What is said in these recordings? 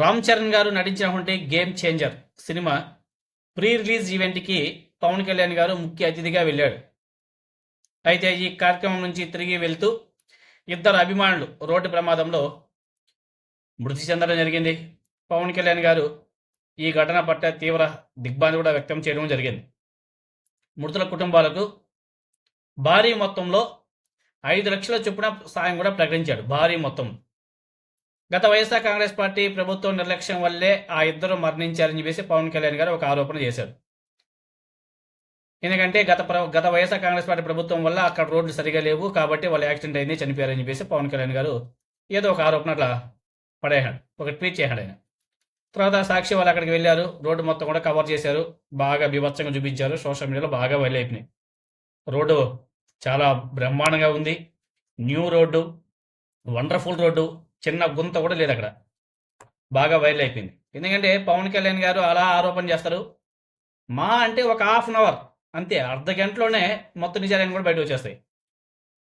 రామ్ చరణ్ గారు నటించినటువంటి game changer cinema pre release ఈవెంట్కి పవన్ కళ్యాణ్ గారు ముఖ్య అతిథిగా వెళ్ళాడు. అయితే ఈ కార్యక్రమం నుంచి తిరిగి వెళ్తూ ఇద్దరు అభిమానులు రోడ్డు ప్రమాదంలో మృతి చెందడం జరిగింది. పవన్ కళ్యాణ్ గారు ఈ ఘటన పట్ల తీవ్ర దిగ్భాంతి కూడా వ్యక్తం చేయడం జరిగింది. మృతుల కుటుంబాలకు భారీ మొత్తంలో ఐదు లక్షల చొప్పున సాయం కూడా ప్రకటించాడు. భారీ మొత్తం గత వైఎస్ఆర్ కాంగ్రెస్ పార్టీ ప్రభుత్వం నిర్లక్ష్యం వల్లే ఆ ఇద్దరు మరణించారని చెప్పేసి పవన్ కళ్యాణ్ గారు ఒక ఆరోపణ చేశారు. ఎందుకంటే గత ప్ర- గత వైఎస్ఆర్ కాంగ్రెస్ పార్టీ ప్రభుత్వం వల్ల అక్కడ రోడ్లు సరిగా లేవు కాబట్టి వాళ్ళు యాక్సిడెంట్ అయింది చనిపోయారని చెప్పేసి పవన్ కళ్యాణ్ గారు ఏదో ఒక ఆరోపణ అట్లా పడేశాడు ఒక ట్వీట్ చేశాడు ఆయన. తర్వాత సాక్షి వాళ్ళు అక్కడికి వెళ్ళారు రోడ్డు మొత్తం కూడా కవర్ చేశారు బాగా బీభత్సంగా చూపించారు సోషల్ మీడియాలో బాగా వైల్ అయిపోయినాయి. రోడ్డు చాలా బ్రహ్మాండంగా ఉంది న్యూ రోడ్డు వండర్ఫుల్ రోడ్డు చిన్న గుంత కూడా లేదు అక్కడ. బాగా వైరల్ అయిపోయింది. ఎందుకంటే పవన్ కళ్యాణ్ గారు అలా ఆరోపణ చేస్తారు. మా అంటే ఒక హాఫ్ అన్ అవర్ అంతే. అర్ధ గంటలోనే మొత్తం నిజాలన్నీ కూడా బయట వచ్చేస్తాయి.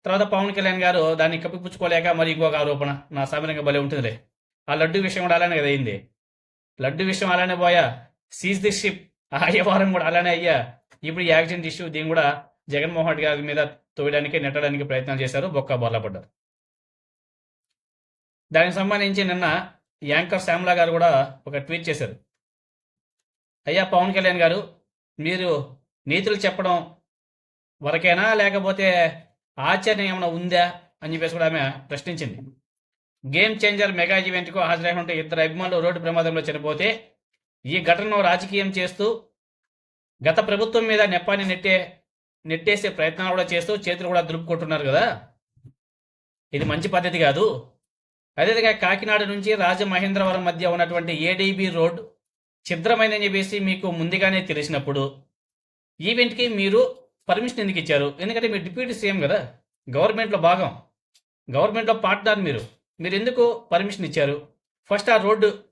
తర్వాత పవన్ కళ్యాణ్ గారు దాన్ని కప్పిపుచ్చుకోలేక మరి ఇంకొక ఆరోపణ. నా సమీరంగా భలే ఉంటుందిలే. ఆ లడ్డు విషయం కూడా అలానే కదా అయింది. లడ్డు విషయం అలానే పోయా. సీజ్ ది షిప్ ఆయవారం కూడా అలానే అయ్యా. ఇప్పుడు యాక్సిడెంట్ ఇష్యూ దీన్ని కూడా జగన్మోహన్ రెడ్డి గారి మీద తోయడానికి నెట్టడానికి ప్రయత్నం చేశారు. బొక్క బొర్లపడ్డారు దానికి సంబంధించి నిన్న యాంకర్ శ్యామలా గారు కూడా ఒక ట్వీట్ చేశారు. అయ్యా పవన్ కళ్యాణ్ గారు మీరు నీతులు చెప్పడం వరకేనా? లేకపోతే ఆచరణ ఏమైనా ఉందా? అని చెప్పేసి కూడా ఆమె ప్రశ్నించింది. గేమ్ చేంజర్ మెగా ఈవెంట్కు హాజరైనటువంటి ఇద్దరు అభిమానులు రోడ్డు ప్రమాదంలో చనిపోతే ఈ ఘటనను రాజకీయం చేస్తూ గత ప్రభుత్వం మీద నెప్పాన్ని నెట్టే నెట్టేసే ప్రయత్నాలు కూడా చేస్తూ చేతులు కూడా దులుపుకుంటున్నారు కదా. ఇది మంచి పద్ధతి కాదు. అదేవిధంగా కాకినాడ నుంచి రాజమహేంద్రవరం మధ్య ఉన్నటువంటి ఏడీబీ రోడ్ ఛిద్రమైనని చెప్పేసి మీకు ముందుగానే తెలిసినప్పుడు ఈవెంట్కి మీరు పర్మిషన్ ఎందుకు ఇచ్చారు? ఎందుకంటే మీరు డిప్యూటీ సీఎం కదా గవర్నమెంట్లో భాగం. గవర్నమెంట్లో పార్ట్నర్ మీరు. మీరు ఎందుకు పర్మిషన్ ఇచ్చారు? ఫస్ట్ ఆ రోడ్డు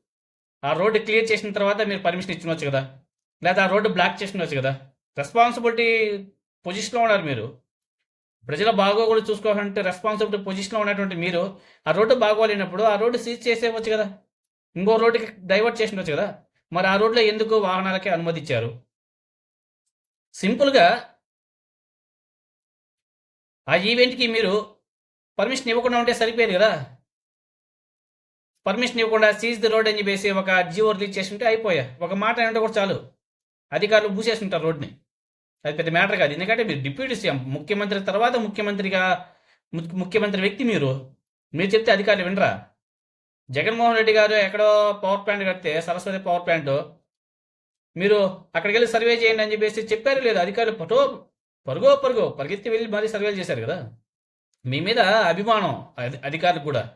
ఆ రోడ్డు క్లియర్ చేసిన తర్వాత మీరు పర్మిషన్ ఇచ్చినవచ్చు కదా. లేదా ఆ రోడ్డు బ్లాక్ చేసినవచ్చు కదా. రెస్పాన్సిబిలిటీ పొజిషన్లో ఉన్నారు మీరు. ప్రజల బాగోగులు చూసుకోవాలంటే రెస్పాన్సిబిలిటీ పొజిషన్లో ఉన్నటువంటి మీరు ఆ రోడ్డు బాగోలేనప్పుడు ఆ రోడ్డు సీజ్ చేసేవచ్చు కదా? ఇంకో రోడ్డుకి డైవర్ట్ చేసినవచ్చు కదా? మరి ఆ రోడ్లో ఎందుకు వాహనాలకి అనుమతిచ్చారు? సింపుల్గా ఆ ఈవెంట్కి మీరు పర్మిషన్ ఇవ్వకుండా ఉంటే సరిపోయేది కదా? పర్మిషన్ ఇవ్వకుండా సీజ్ ది రోడ్ అని చెప్పేసి ఒక జియో రిలీజ్ చేసి ఉంటే అయిపోయా. ఒక మాట అంటే కూడా చాలు. అధికారులు మూసేస్తుంటారు రోడ్ని. అది పెద్ద మ్యాటర్ కాదు. ఎందుకంటే మీరు డిప్యూటీ సీఎం ముఖ్యమంత్రి తర్వాత ముఖ్యమంత్రిగా ము- ముఖ్యమంత్రి వ్యక్తి మీరు. మీరు చెప్తే అధికారులు వినరా? జగన్మోహన్ రెడ్డి గారు ఎక్కడో పవర్ ప్లాంట్ కడితే సరస్వతి పవర్ ప్లాంట్ మీరు అక్కడికి వెళ్ళి సర్వే చేయండి అని చెప్పేసి చెప్పారు లేదు. అధికారులు పటో పరుగో పరుగో పరిగెత్తి వెళ్ళి మరీ సర్వేలు చేశారు కదా. మీ మీద అభిమానం అధి- కూడా.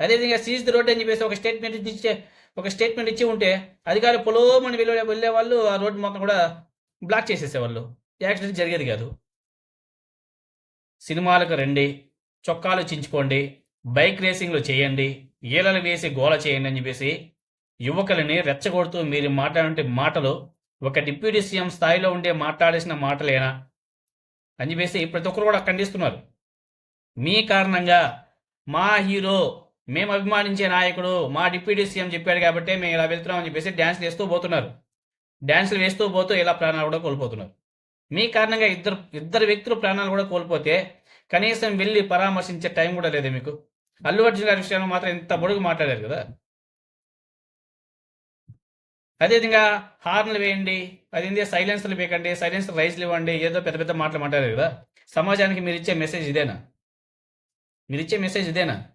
అదేవిధంగా సీజ్ ది రోడ్ అని చెప్పేసి ఒక స్టేట్మెంట్ ఇచ్చే ఒక స్టేట్మెంట్ ఇచ్చి ఉంటే అధికారులు పొలోమని వెళ్ళే వెళ్ళే వాళ్ళు ఆ రోడ్డు మొత్తం కూడా బ్లాక్ చేసేసేవాళ్ళు. యాక్సిడెంట్ జరిగేది కాదు. సినిమాలకు రండి చొక్కాలు చించుకోండి బైక్ రేసింగ్లు చేయండి ఈలలు వేసి గోల చేయండి అని చెప్పేసి యువకులని రెచ్చగొడుతూ మీరు మాట్లాడే మాటలు ఒక డిప్యూటీ సీఎం స్థాయిలో ఉండే మాట్లాడేసిన మాటలేనా అని చెప్పేసి ప్రతి ఒక్కరు కూడా ఖండిస్తున్నారు. మీ కారణంగా మా హీరో మేము అభిమానించే నాయకుడు మా డిప్యూటీ సీఎం చెప్పాడు కాబట్టి మేము ఇలా వెళ్తున్నాం అని చెప్పేసి డ్యాన్స్లు వేస్తూ పోతున్నారు. డ్యాన్స్లు వేస్తూ పోతూ ఇలా ప్రాణాలు కూడా కోల్పోతున్నారు. మీ కారణంగా ఇద్దరు ఇద్దరు వ్యక్తులు ప్రాణాలు కూడా కోల్పోతే కనీసం వెళ్ళి పరామర్శించే టైం కూడా లేదు మీకు. అల్లు అర్జున్ గారి విషయంలో మాత్రం ఇంత పొడుగు మాట్లాడారు కదా. అదేవిధంగా హార్న్లు వేయండి అదేంటి సైలెన్స్లు వేయకండి సైలెన్స్ రైజ్లు ఇవ్వండి ఏదో పెద్ద పెద్ద మాటలు మాట్లాడారు కదా. సమాజానికి మీరు ఇచ్చే మెసేజ్ ఇదేనా? మీరు ఇచ్చే మెసేజ్ ఇదేనా?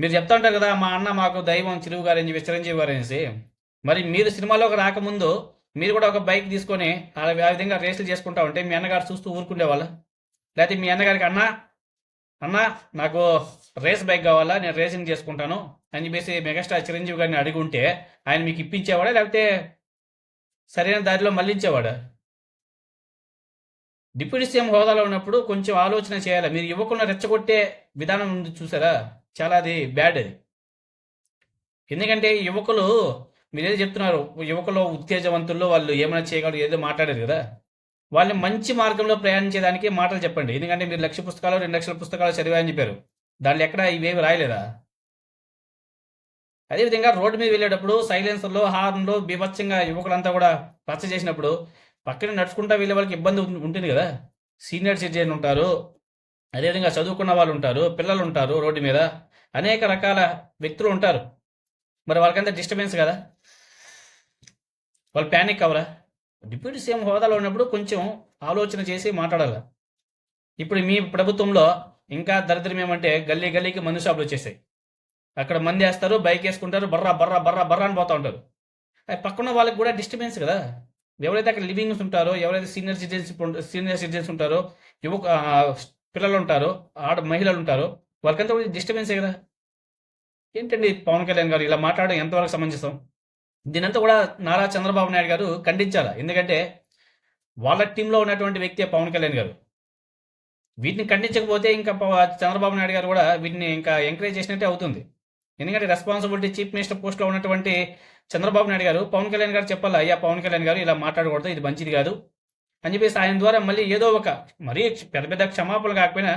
మీరు చెప్తా ఉంటారు కదా మా అన్న మాకు దైవం చిరువు గారు అని చెప్పి చిరంజీవి గారు అనేసి. మరి మీరు సినిమాలోకి రాకముందు మీరు కూడా ఒక బైక్ తీసుకొని అలా ఆ విధంగా రేసులు చేసుకుంటా ఉంటే మీ అన్నగారు చూస్తూ ఊరుకుండేవాళ్ళ? లేకపోతే మీ అన్నగారికి అన్న అన్న నాకు రేస్ బైక్ కావాలా? నేను రేసింగ్ చేసుకుంటాను. అని చెప్పేసి మెగాస్టార్ చిరంజీవి గారిని అడిగి ఉంటే ఆయన మీకు ఇప్పించేవాడా? లేకపోతే సరైన దారిలో మళ్ళించేవాడా డిప్యూటీ సీఎం హోదాలో ఉన్నప్పుడు కొంచెం ఆలోచన చేయాలి? మీరు ఇవ్వకుండా రెచ్చగొట్టే విధానం ఉంది చూసారా? చాలా అది బ్యాడ్. అది ఎందుకంటే యువకులు మీరేదో చెప్తున్నారు యువకులు ఉత్తేజవంతుల్లో వాళ్ళు ఏమైనా చేయగలరు ఏదో మాట్లాడారు కదా. వాళ్ళని మంచి మార్గంలో ప్రయాణించేదానికి మాటలు చెప్పండి. ఎందుకంటే మీరు లక్ష పుస్తకాలు రెండు లక్షల పుస్తకాలు చదివాయని చెప్పారు. దాంట్లో ఎక్కడ ఇవేవి రాయలేదా? అదేవిధంగా రోడ్డు మీద వెళ్ళేటప్పుడు సైలెన్సర్లో హార్న్లు బీభత్సంగా యువకులంతా కూడా రచ్చ చేసినప్పుడు పక్కన నడుచుకుంటా వెళ్ళే వాళ్ళకి ఇబ్బంది ఉంటుంది కదా. సీనియర్ సిటిజన్ ఉంటారు అదేవిధంగా చదువుకున్న వాళ్ళు ఉంటారు పిల్లలు ఉంటారు రోడ్డు మీద అనేక రకాల వ్యక్తులు ఉంటారు. మరి వాళ్ళకంతా డిస్టర్బెన్స్ కదా. వాళ్ళు ప్యానిక్ అవ్వరా? డిప్యూటీ సీఎం హోదాలో ఉన్నప్పుడు కొంచెం ఆలోచన చేసి మాట్లాడాలి. ఇప్పుడు మీ ప్రభుత్వంలో ఇంకా దరిద్రం ఏమంటే గల్లీ గల్లీకి మందు షాపులు వచ్చేసాయి. అక్కడ మంది వేస్తారు బైక్ వేసుకుంటారు బర్రా బర్రా బర్రా బర్రా అని పోతూ ఉంటారు. అది పక్కన వాళ్ళకి కూడా డిస్టర్బెన్స్ కదా. ఎవరైతే అక్కడ లివింగ్స్ ఉంటారో ఎవరైతే సీనియర్ సిటిజన్స్ సీనియర్ సిటిజన్స్ ఉంటారో యువక పిల్లలు ఉంటారో ఆడ మహిళలు ఉంటారో వాళ్ళకంతా కూడా డిస్టర్బెన్సే కదా. ఏంటండి పవన్ కళ్యాణ్ గారు ఇలా మాట్లాడడం ఎంతవరకు సమంజసం? దీనంతా కూడా నారా చంద్రబాబు నాయుడు గారు ఖండించాలా? ఎందుకంటే వాళ్ళ టీంలో ఉన్నటువంటి వ్యక్తి పవన్ కళ్యాణ్ గారు. వీటిని ఖండించకపోతే ఇంకా చంద్రబాబు నాయుడు గారు కూడా వీటిని ఇంకా ఎంకరేజ్ చేసినట్టే అవుతుంది. ఎందుకంటే రెస్పాన్సిబిలిటీ చీఫ్ మినిస్టర్ పోస్ట్లో ఉన్నటువంటి చంద్రబాబు నాయుడు గారు పవన్ కళ్యాణ్ గారు చెప్పాలి అయ్యా పవన్ కళ్యాణ్ గారు ఇలా మాట్లాడకూడదు ఇది మంచిది కాదు అని చెప్పేసి ఆయన ద్వారా మళ్ళీ ఏదో ఒక మరీ పెద్ద పెద్ద క్షమాపణలు కాకపోయినా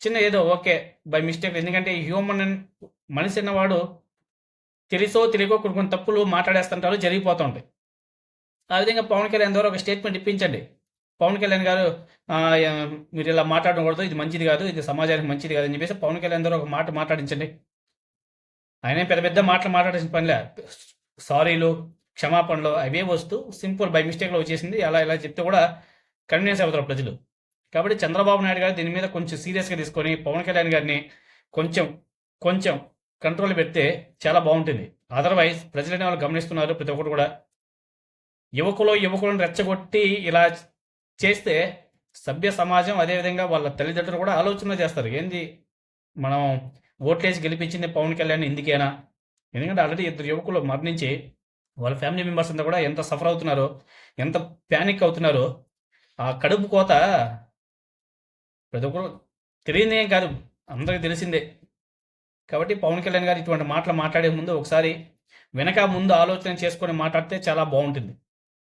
చిన్న ఏదో ఓకే బై మిస్టేక్. ఎందుకంటే హ్యూమన్ మనిషి అన్నవాడు తెలుసో తెలియకో కొన్ని కొన్ని తప్పులు మాట్లాడేస్తుంటారు జరిగిపోతుంటాయి. ఆ విధంగా పవన్ కళ్యాణ్ ద్వారా ఒక స్టేట్మెంట్ ఇప్పించండి. పవన్ కళ్యాణ్ గారు మీరు ఇలా మాట్లాడకూడదు ఇది మంచిది కాదు ఇది సమాజానికి మంచిది కాదు అని చెప్పేసి పవన్ కళ్యాణ్ ద్వారా ఒక మాట మాట్లాడించండి. ఆయన పెద్ద పెద్ద మాటలు మాట్లాడాల్సిన పనిలే సారీలు క్షమాపణలు అవే వస్తూ సింపుల్ బై మిస్టేక్లో వచ్చేసింది. అలా ఇలా చెప్తే కూడా కన్వీనియన్స్ అవుతారు ప్రజలు. కాబట్టి చంద్రబాబు నాయుడు గారు దీని మీద కొంచెం సీరియస్గా తీసుకొని పవన్ కళ్యాణ్ గారిని కొంచెం కొంచెం కంట్రోల్ పెడితే చాలా బాగుంటుంది. అదర్వైజ్ ప్రజలనే వాళ్ళు గమనిస్తున్నారు ప్రతి ఒక్కరు కూడా. యువకులు యువకులను రెచ్చగొట్టి ఇలా చేస్తే సభ్య సమాజం అదేవిధంగా వాళ్ళ తల్లిదండ్రులు కూడా ఆలోచన చేస్తారు. ఏంది? మనం ఓట్లేసి గెలిపించింది పవన్ కళ్యాణ్ ఇందుకేనా? ఎందుకంటే ఆల్రెడీ ఇద్దరు యువకులు మరణించి వాళ్ళ ఫ్యామిలీ మెంబర్స్ అంతా కూడా ఎంత సఫర్ అవుతున్నారో ఎంత ప్యానిక్ అవుతున్నారో ఆ కడుపు కోత ప్రతి ఒక్కరు తెలియదేం కాదు. అందరికీ తెలిసిందే. కాబట్టి పవన్ కళ్యాణ్ గారు ఇటువంటి మాటలు మాట్లాడే ముందు ఒకసారి వెనక ముందు ఆలోచన చేసుకొని మాట్లాడితే చాలా బాగుంటుంది.